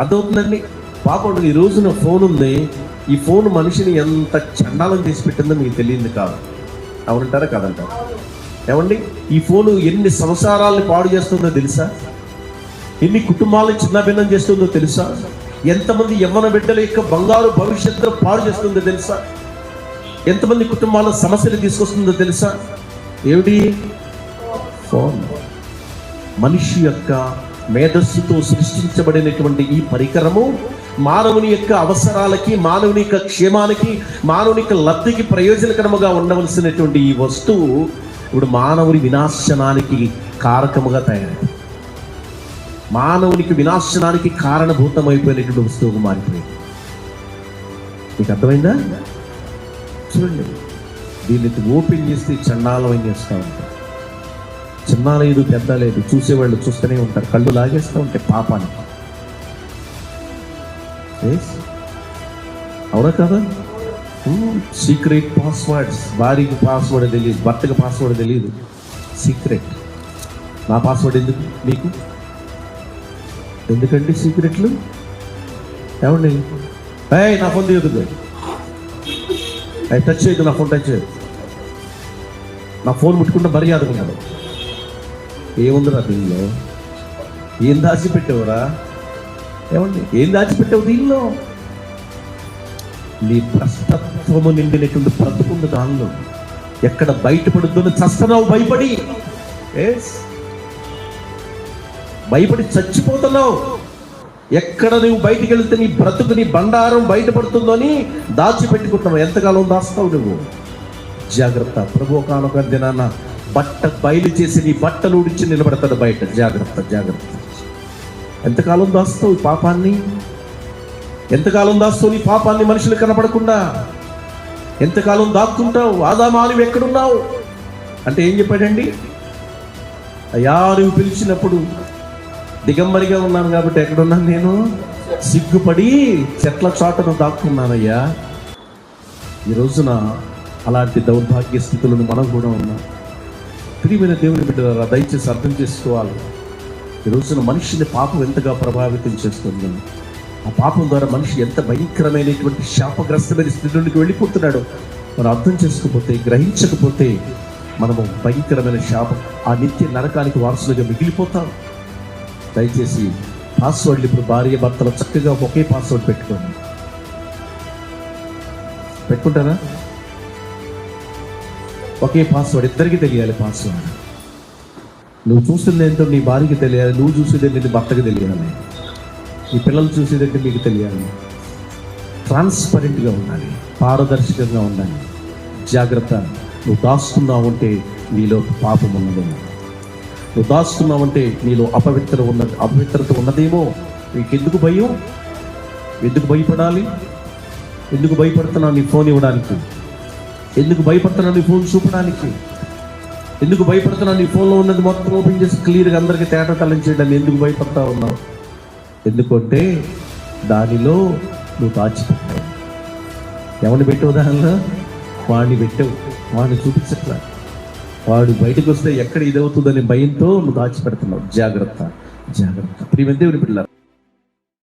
అర్థమవుతుందండి? పాపం ఈ రోజున ఫోన్ ఉంది ఈ ఫోన్ మనిషిని ఎంత చండాలం చేసి పెట్టిందో మీకు తెలియదు కాదు. అవునంటారా కాదంటారు? ఏమండి? ఈ ఫోను ఎన్ని సంసారాలను పాడు చేస్తుందో తెలుసా? ఎన్ని కుటుంబాలను చిన్నభిన్నం చేస్తుందో తెలుసా? ఎంతమంది యవ్వన బిడ్డల యొక్క బంగారు భవిష్యత్తులో పాడు చేస్తుందో తెలుసా? ఎంతమంది కుటుంబాల సమస్యలు తీసుకొస్తుందో తెలుసా? ఏమిటి? ఫోన్. మనిషి యొక్క మేధస్సుతో సృష్టించబడినటువంటి ఈ పరికరము మానవుని యొక్క అవసరాలకి మానవుని యొక్క క్షేమానికి మానవుని యొక్క లబ్ధికి ప్రయోజనకరముగా ఉండవలసినటువంటి ఈ వస్తువు ఇప్పుడు మానవుని వినాశనానికి కారకముగా తయారైంది. మానవునికి వినాశనానికి కారణభూతమైపోయినటువంటి వస్తువుగా మారిపోయింది. మీకు అర్థమైందా? చూడండి. దీన్ని ఓపెన్ చేస్తే చండాలం ఏం చేస్తూ ఉంటారు. చిన్న లేదు పెద్ద లేదు చూసేవాళ్ళు చూస్తూనే ఉంటారు. కళ్ళు లాగేస్తూ ఉంటాయి పాపాన్ని అవునా కదా? సీక్రెట్ పాస్వర్డ్స్ భార్యకి పాస్వర్డ్ తెలియదు. భర్తకి పాస్వర్డ్ తెలియదు. సీక్రెట్ నా పాస్వర్డ్ ఎందుకు? మీకు? ఎందుకండి సీక్రెట్లు ఏమండి? ఏయ్ నా ఫోన్ తీయదు అవి టచ్ చేయదు నా ఫోన్ టచ్ చేయదు నా ఫోన్ ముట్టుకుంటే మర్యాదకున్నాడు ఏముందిరా దీనిలో? ఏం దాచిపెట్టేవరా? ఏమండి? ఏం దాచిపెట్టావు దీనిలో? నీ భ్రష్టత్వము నిండినటువంటి బ్రతుకుంది దానిలో ఎక్కడ బయటపడుతుందో చస్తున్నావు భయపడి? భయపడి చచ్చిపోతున్నావు. ఎక్కడ నువ్వు బయటికి వెళ్తే నీ బ్రతుకు నీ బండారం బయటపడుతుందో అని దాచిపెట్టుకుంటున్నావు. ఎంతకాలం దాస్తావు నువ్వు? జాగ్రత్త. ప్రభు కానుక దినాన బట్ట బయలు చేసి నీ బట్టలు ఉడిచి నిలబడతాడు బయట. జాగ్రత్త జాగ్రత్త. ఎంతకాలం దాస్తావు ఈ పాపాన్ని? ఎంతకాలం దాస్తావు నీ పాపాన్ని మనుషులు కనపడకుండా? ఎంతకాలం దాక్కుంటావు? ఆదామాలు ఎక్కడున్నావు? అంటే ఏం చెప్పాడండి? అయ్యా నువ్వు పిలిచినప్పుడు దిగంబరిగా ఉన్నాను కాబట్టి ఎక్కడున్నాను నేను? సిగ్గుపడి చెట్ల చాటను దాక్కున్నానయ్యా. ఈ రోజున అలాంటి దౌర్భాగ్య స్థితులను మనం కూడా ఉన్నాం. ప్రియమైన దేవుని బిడ్డారా దయచేసి అర్థం చేసుకోవాలి. ఈ రోజున మనిషిని పాపం ఎంతగా ప్రభావితం చేస్తుంది. ఆ పాపం ద్వారా మనిషి ఎంత భయంకరమైనటువంటి శాపగ్రస్తమైన స్థితిలోకి వెళ్ళిపోతున్నాడో మనం అర్థం చేసుకోకపోతే గ్రహించకపోతే మనము భయంకరమైన శాపం ఆ నిత్య నరకానికి వారసులుగా మిగిలిపోతాం. దయచేసి పాస్వర్డ్లు ఇప్పుడు భార్య భర్తలు చక్కగా ఒకే పాస్వర్డ్ పెట్టుకోండి. పెట్టుకుంటారా? ఒకే పాస్వర్డ్ ఇద్దరికి తెలియాలి పాస్వర్డ్. నువ్వు చూసింది ఏంటో నీ భార్యకి తెలియాలి నువ్వు చూసేది ఏంటో నీ భర్తకి తెలియాలి. నీ పిల్లలు చూసేదంటే మీకు తెలియాలి. ట్రాన్స్పరెంట్గా ఉండాలి పారదర్శకంగా ఉండాలి జాగ్రత్త. నువ్వు దాస్తున్నావు అంటే నీలో పాపం ఉన్నది నువ్వు దాస్తున్నావంటే నీలో అపవిత్ర ఉన్న అపవిత్రత ఉన్నదేమో. నీకెందుకు భయం? ఎందుకు భయపడాలి? ఎందుకు భయపడుతున్నావు నీ ఫోన్ ఇవ్వడానికి? ఎందుకు భయపడుతున్నాను నీ ఫోన్ చూపడానికి? ఎందుకు భయపడుతున్నావు నీ ఫోన్లో ఉన్నది మొత్తం ఓపెన్ చేసి క్లియర్గా అందరికీ తేట తలంచేయడానికి ఎందుకు భయపడతా ఉన్నావు ఎందుకంటే దానిలో నువ్వు దాచిపెట్టావు ఎవరిని పెట్టావు దానిలో? వాడిని పెట్టావు. వాడిని చూపించట్లా. వాడు బయటకు వస్తే ఎక్కడ ఇదవుతుందనే భయంతో నువ్వు దాచిపెడుతున్నావు జాగ్రత్త జాగ్రత్త. ప్రియమైన దేవుని పిల్లలు